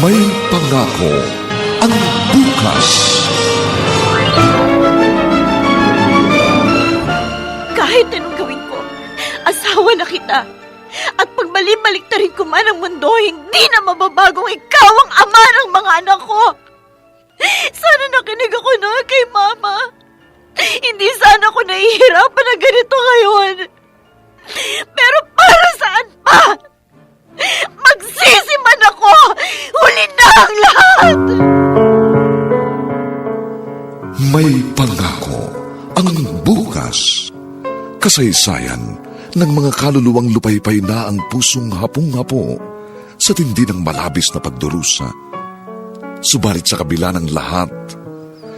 May pangako ang bukas. Kahit anong gawin ko, asawa na kita. At pag balik ta rin ko man ang mundo, hindi na mababagong ikaw ang ama ng mga anak ko. Sana nakinig ako noon kay Mama. Hindi sana ako nahihirapan na ganito ngayon. Pero para saan pa? Magsisi man ako! Huli na ang lahat! May pangako ang bukas. Kasaysayan ng mga kaluluwang lupaypay na ang pusong hapong-hapo sa tindi ng malabis na pagdurusa. Subalit sa kabila ng lahat,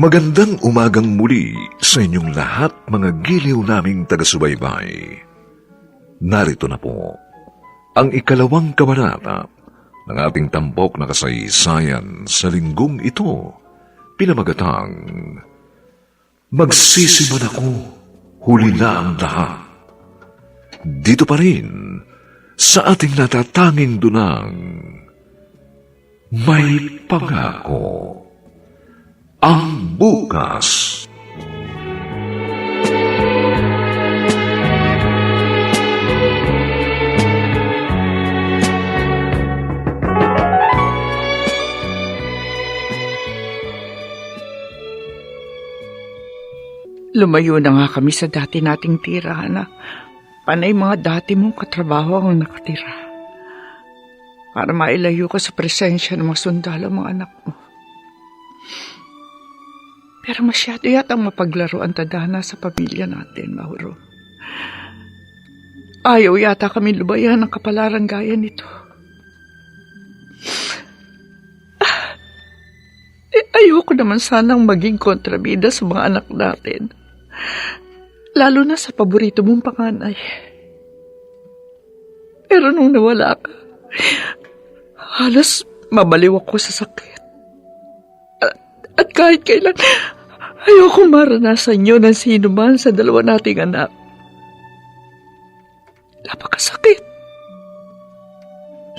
Magandang umagang muli sa inyong lahat mga giliw naming taga-subaybay. Narito na po ang ikalawang kabanata ng ating tampok na kasaysayan sa linggong ito, pinamagatang Magsisiman ako, huli na ang lahat. Dito pa rin sa ating natatanging dunang may pangako ang bukas. Lumayo na nga kami sa dati nating na panay mga dati mong katrabaho ang nakatira. Para mailayo ka sa presensya ng mga sundalo mga anak mo. Pero masyado mapaglaro ang tadhana sa pamilya natin, Mauro. Ayaw yata kami lubayan ng kapalaran gaya nito. Ah, eh, ayoko naman sanang maging kontrabida sa mga anak natin. Lalo na sa paborito mong panganay. Pero nung nawala ka, halos mabaliw ako sa sakit. At, at kahit kailan, ayoko maranasan yun ng sino man sa dalawa nating anak. Napakasakit.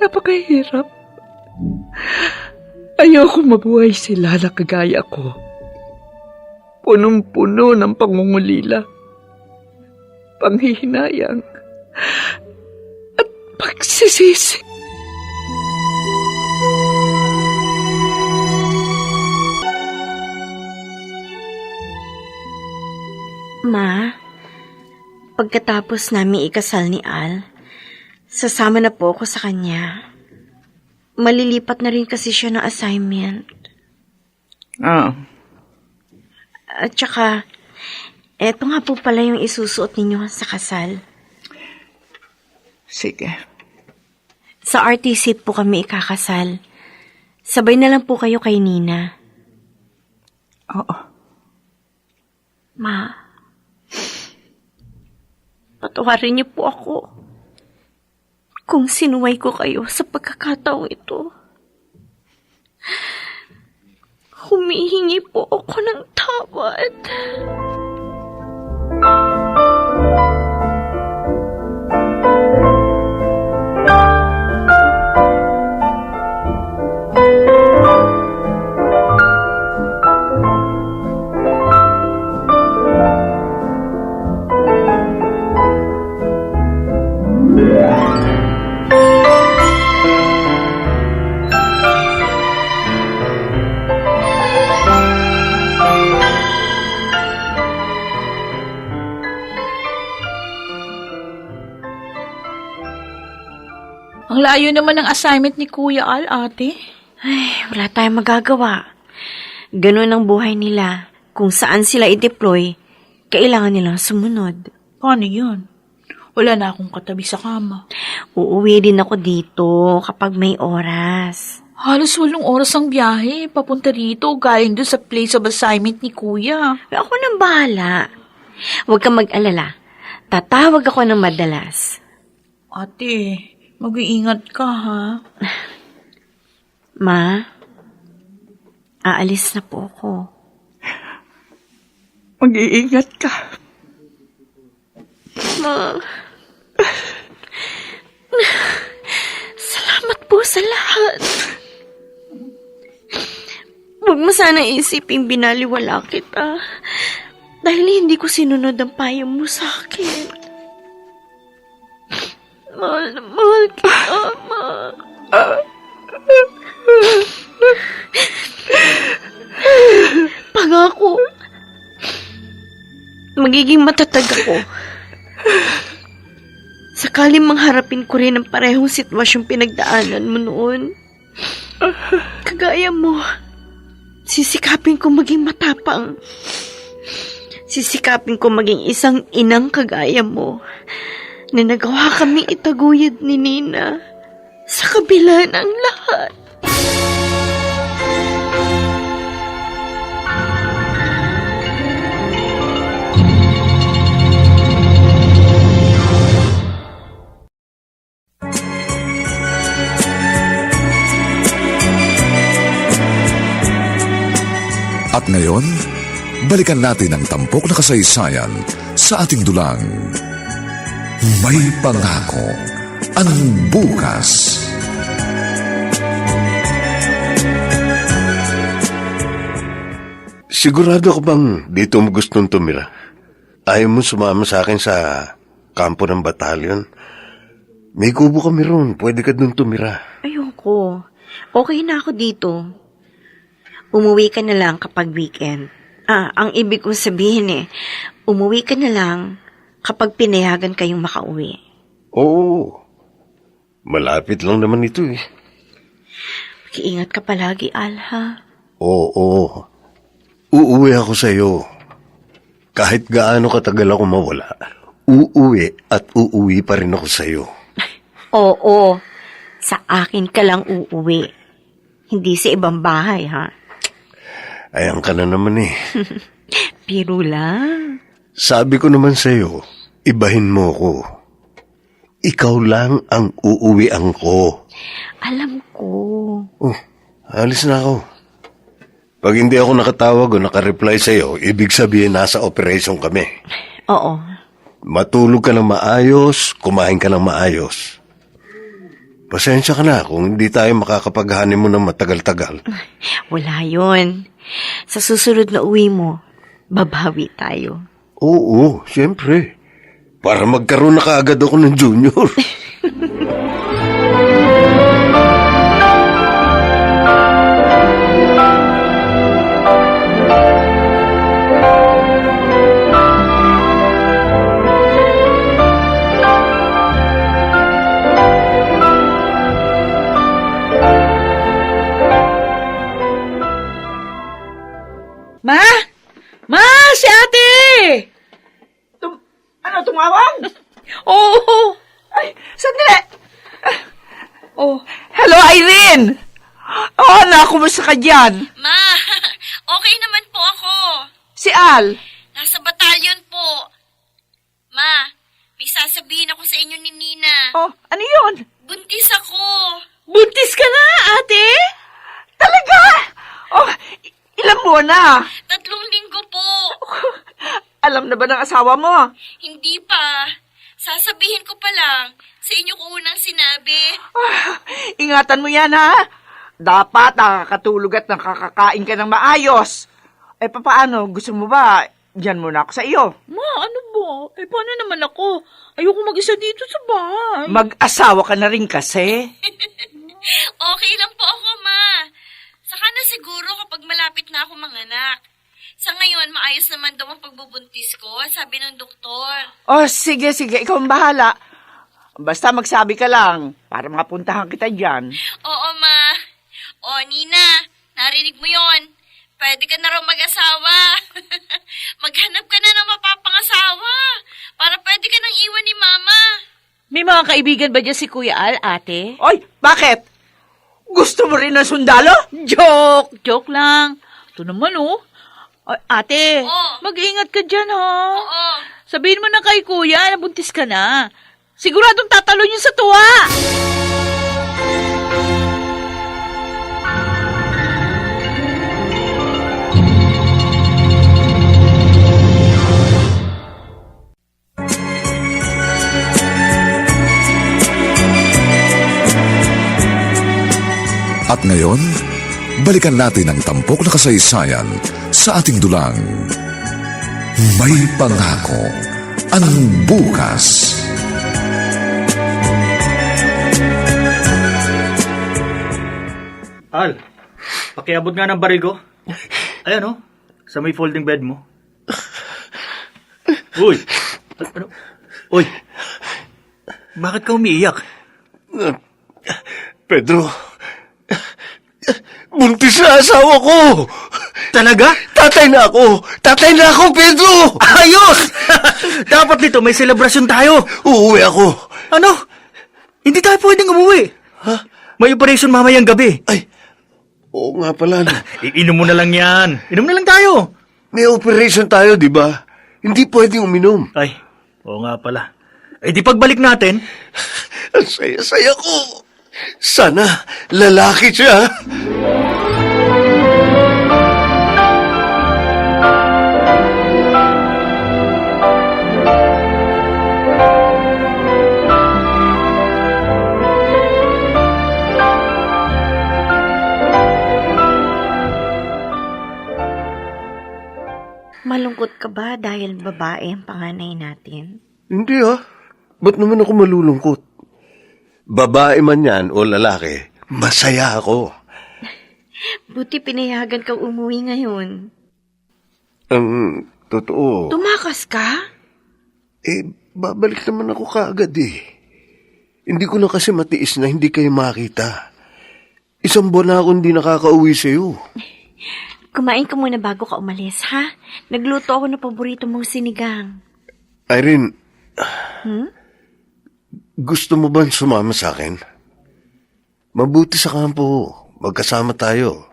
Napakahirap. Ayoko mabuhay sila na kagaya ko punong-puno ng pangungulila, panghihinayang, at pagsisisi. Ma, pagkatapos namin ikasal ni Al, sasama na po ako sa kanya. Malilipat na rin kasi siya ng assignment. Ah, At saka, eto nga po pala yung isusuot ninyo sa kasal. Sige. Sa RTC po kami ikakasal. Sabay na lang po kayo kay Nina. Oo. Ma, patawarin niyo po ako kung sinuway ko kayo sa pagkakataong ito. Humihingi po ako ng tawad. Ang layo naman ng assignment ni Kuya Al, ate. Ay, wala tayong magagawa. Ganun ang buhay nila. Kung saan sila i-deploy, kailangan nilang sumunod. Paano yun? Wala na akong katabi sa kama. Uuwi din ako dito kapag may oras. Halos walong oras ang biyahe, papunta rito, galing doon sa place of assignment ni Kuya. Eh, Ako nang bahala. Huwag kang mag-alala. Tatawag ako ng madalas. Ate, mag-iingat ka ha. Ma, aalis na po ako. Mag-iingat ka. Ma, salamat po sa lahat. Huwag mo sana isiping binaliwala kita. Dahil hindi ko sinunod ang payo mo sa akin. Mahal na mahal kita, Ma. Pangako. Magiging matatag ako. Sakaling mangharapin ko rin ang parehong sitwasyong pinagdaanan mo noon. Kagaya mo, sisikapin ko maging matapang. Sisikapin ko maging isang inang kagaya mo na nagawa kaming itaguyod ni Nina sa kabila ng lahat. At ngayon, balikan natin ang tampok na kasaysayan sa ating dulang. May pangako ang bukas. Sigurado ka bang dito mo gustong tumira? Ayaw mo sumama sa akin sa kampo ng batalyon? May kubo kami ron. Pwede ka dun tumira. Ayoko. Okay na ako dito. Umuwi ka na lang kapag weekend. Ah, ang ibig kong sabihin eh, umuwi ka na lang kapag pinayagan kayong makauwi. Oo. Malapit lang naman ito eh. Mag-iingat ka palagi, Alha. Oo. Uuwi ako sa iyo. Kahit gaano katagal ako mawala, uuwi at uuwi pa rin ako sa iyo. Oo, sa akin ka lang uuwi. Hindi sa ibang bahay, ha? Ayan ka na naman eh. Biro lang. Sabi ko naman sa iyo, ibahin mo ko. Ikaw lang ang uuwian ko. Alam ko. Oh, alis na ako. Pag hindi ako nakatawag o nakareply sa iyo, ibig sabihin nasa operation kami. Oo. Matulog ka ng maayos, kumain ka ng maayos. Pasensya ka na kung hindi tayo makakapaghanin mo ng matagal-tagal. Wala yon. Sa susunod na uwi mo, babawi tayo. Oo, siyempre. Para magkaroon na kaagad ako ng junior. dyan? Ma, okay naman po ako. Si Al. Nasa batalyon po. Ma, may sasabihin ako sa inyo ni Nina. Oh, ano yun? Buntis ako. buntis ka na, ate? Talaga? Oh, ilang buwan na? Tatlong linggo po. Alam na ba ng asawa mo? Hindi pa. Sasabihin ko pa lang. Sa inyo ko unang sinabi. Ah, ingatan mo yan, ha? Dapat nakakatulog at nakakakain ka ng maayos. Eh, papaano? Gusto mo ba? Diyan muna ako sa iyo. Ma, ano ba? Eh, paano naman ako? Ayoko mag-isa dito sa bahay. Mag-asawa ka na rin kasi. Okay lang po ako, ma. Saka na siguro kapag malapit na ako manganak. Sa ngayon, maayos naman daw ang pagbubuntis ko, sabi ng doktor. Oh, sige, sige. Ikaw ang bahala. Basta magsabi ka lang para mapuntahan kita dyan. Oo. O, Nina, narinig mo yon. Pwede ka na raw mag-asawa. Maghanap ka na ng mapapangasawa. Para pwede ka nang iwan ni Mama. May mga kaibigan ba dyan si Kuya Al, ate? Oy, bakit? Gusto mo rin ng sundalo? Joke! Joke lang. Ito naman, oh. Ay, ate, Oo. mag-ingat ka dyan, ha? Oo. Sabihin mo na kay kuya na buntis ka na. Siguradong tatalo niyo sa tuwa. At ngayon, balikan natin ang tampok na kasaysayan sa ating dulang. May pangako ang bukas. Al, pakiabot nga ng barigo. Ayan oh, sa may folding bed mo. Uy! Ano? Uy! Bakit ka umiiyak? Pedro, buntis na asawa ko. Talaga? Tatay na ako. Tatay na ako, Pedro. Ayos! Dapat nito may selebrasyon tayo. Uuwi ako. Ano? Hindi tayo pwedeng umuwi. Ha? May operation mamayang gabi. Ay, oo nga pala. no. Iinom mo na lang yan. Inom na lang tayo. May operation tayo, di ba? Hindi pwedeng uminom. Ay, oo nga pala. Eh di pagbalik natin, Ang saya-saya ko. Sana lalaki siya. Malungkot ka ba dahil babae ang panganay natin? Hindi ah. Ba't naman ako malulungkot? Babae man yan o lalaki, masaya ako. Buti pinayagan kang umuwi ngayon. Ang totoo, Tumakas ka? eh, babalik naman ako kaagad eh. Hindi ko na kasi matiis na hindi kayo makita. Isang buwan na ako hindi nakakauwi sa'yo. Kumain ka muna bago ka umalis, ha? Nagluto ako ng paborito mong sinigang. Irene, Hmm? Gusto mo ba sumama sa akin? Mabuti sa kampo. Magkasama tayo.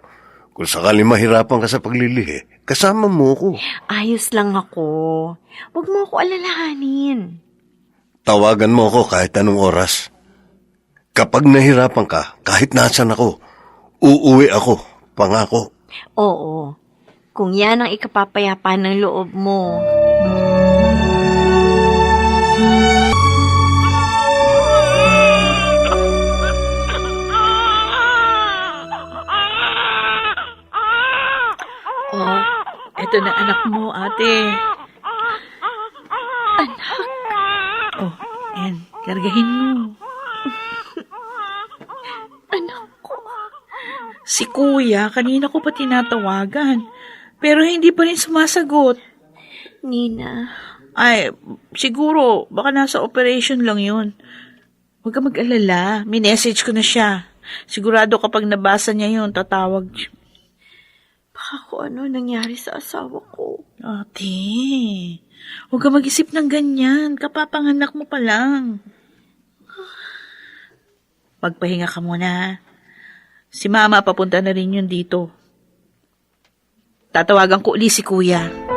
Kung sakali mahirapan ka sa paglilihi, kasama mo ako. Ayos lang ako. Huwag mo ako alalahanin. Tawagan mo ako kahit anong oras. Kapag nahirapan ka, kahit nasan ako, uuwi ako. Pangako. Oo. Kung yan ang ikapapayapa ng loob mo. Eto na anak mo, ate. Anak, Oh, yan. Kargahin mo. anak ko. Si kuya, kanina ko pa tinatawagan. Pero hindi pa rin sumasagot. Nina, Ay, siguro, baka nasa operation lang yun. Huwag ka mag-alala. Minessage ko na siya. Sigurado kapag nabasa niya yun, tatawag. Baka kung ano nangyari sa asawa ko. Ate, huwag ka mag-isip ng ganyan. Kapapanganak mo pa lang. Magpahinga ka muna. Si mama papunta na rin yun dito. Tatawagan ko uli si kuya.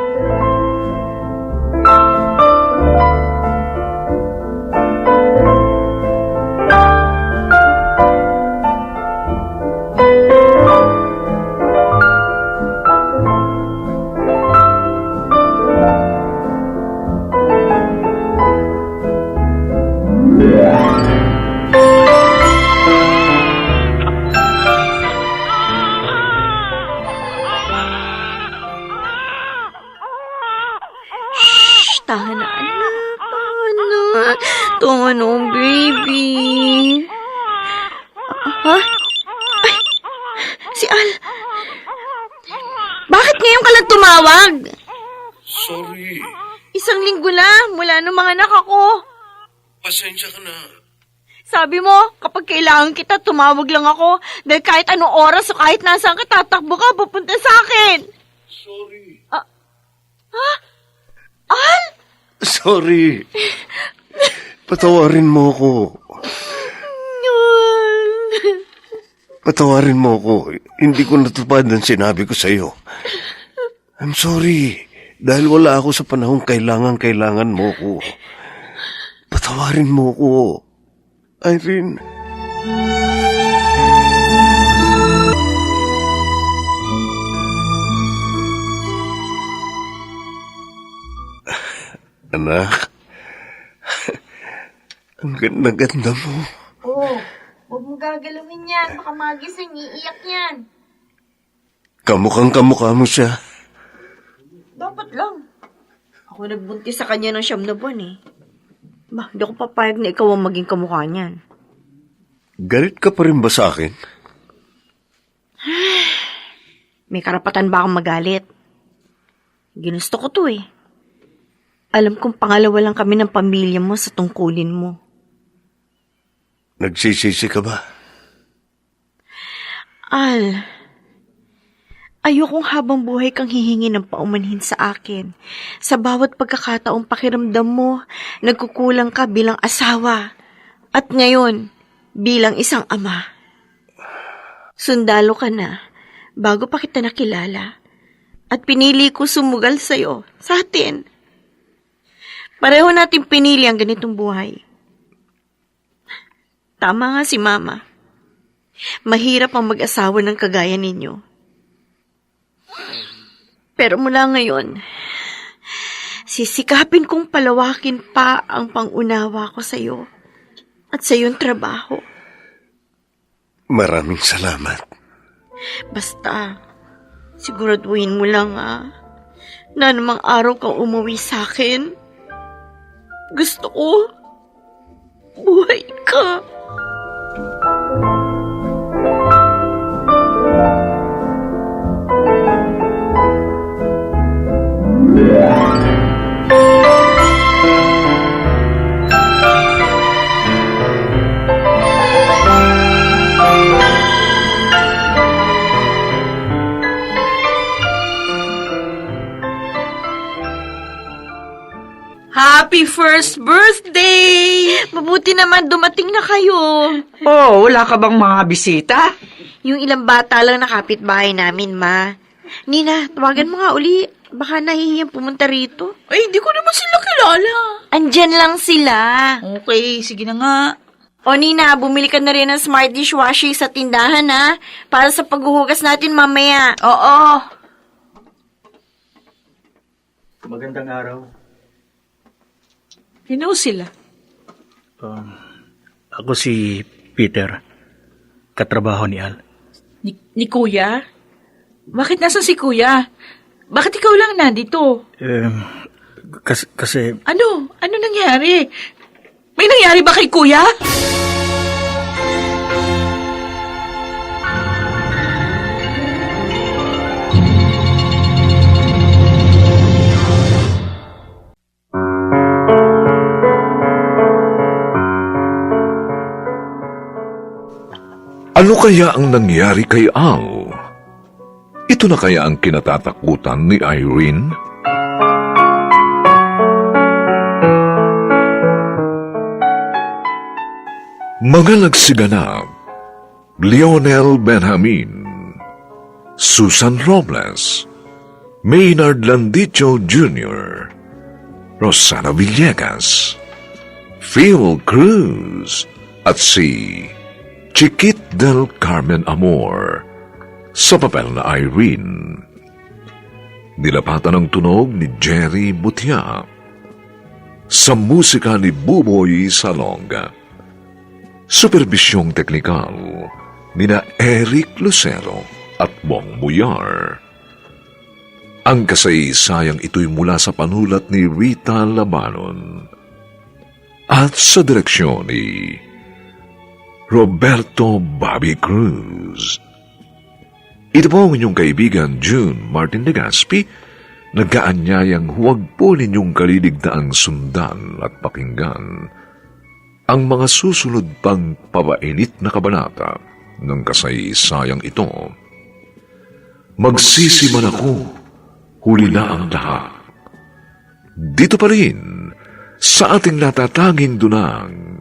Shh, tahan na, anak. Na. Tahan na, baby. Ha? Ay, si Al. Bakit ngayon ka lang tumawag? Sorry. Isang linggo lang, mula nung mga anak ako. Pasensya ka na. Sabi mo, kapag kailangan kita, tumawag lang ako. Dahil kahit anong oras o kahit nasaan ka, tatakbo ka, pupunta sa akin. Sorry. Al! Sorry. Patawarin mo ako. Patawarin mo ako. Hindi ko natupad ang sinabi ko sa'yo. I'm sorry. Dahil wala ako sa panahong kailangan-kailangan mo ko. Patawarin mo ko. Irene. Anak. Ang ganda-ganda mo. Oh, huwag mo gagalawin yan. Baka magising, iiyak yan. Kamukhang kamukha mo siya. Dapat lang. Ako nagbuntis sa kanya ng siyam na buwan eh. Ba, hindi ako papayag na ikaw ang maging kamukha niyan. Galit ka pa rin ba sa akin? May karapatan ba akong magalit? Ginusto ko to eh. Alam kong pangalawa lang kami ng pamilya mo sa tungkulin mo. Nagsisisi ka ba? Al, ayokong habang buhay kang hihingi ng paumanhin sa akin. Sa bawat pagkakataong pakiramdam mo, nagkukulang ka bilang asawa. At ngayon, bilang isang ama. Sundalo ka na, bago pa kita nakilala. At pinili ko sumugal sa'yo, sa atin. Pareho natin pinili ang ganitong buhay. Tama nga si Mama. Mahirap ang mag-asawa ng kagaya ninyo. Pero mula ngayon, sisikapin kong palawakin pa ang pangunawa ko sa iyo at sa iyong trabaho. Maraming salamat. Basta, siguraduhin mo lang ah, na namang araw kang umuwi sa akin. Gusto ko, buhay ka. Naman dumating na kayo. Oh, wala ka bang mga bisita? Yung ilang bata lang na kapitbahay namin, ma. Nina, tawagan mo nga uli. Baka nahihiyang pumunta rito. Ay, hindi ko naman sila kilala. Andyan lang sila. Okay, sige na nga. O Nina, bumili ka na rin ng smart dishwashing sa tindahan, ha? Para sa paghuhugas natin mamaya. Oo. Magandang araw. Sino sila? Ako si Peter. Katrabaho ni Al. Ni, ni Kuya? Bakit nasa si Kuya? Bakit ikaw lang nandito? Eh, kasi, kasi Ano? Ano nangyari? May nangyari ba kay Kuya? Ano kaya ang nangyari kay Al? Ito na kaya ang kinatatakutan ni Irene? Mga nagsiganap, Lionel Benjamin, Susan Robles, Maynard Landicho Jr., Rosana Villegas, Phil Cruz, at si Chiquit del Carmen Amor sa papel na Irene. Nilapatan ang tunog ni Jerry Butia sa musika ni Buboy Salonga. Superbisyong teknikal nina Eric Lucero at Bong Buyar. Ang kasaysayang ito'y mula sa panulat ni Rita Labanon at sa direksyon ni Roberto Bobby Cruz. Ito po ang inyong kaibigan June Martin Legaspi, nagkaanyayang huwag po ninyong kaliligtaang sundan at pakinggan ang mga susunod pang papainit na kabanata ng kasaysayang ito. Magsisiman ako, huli na ang lahat. Dito pa rin, sa ating natatanging dunang,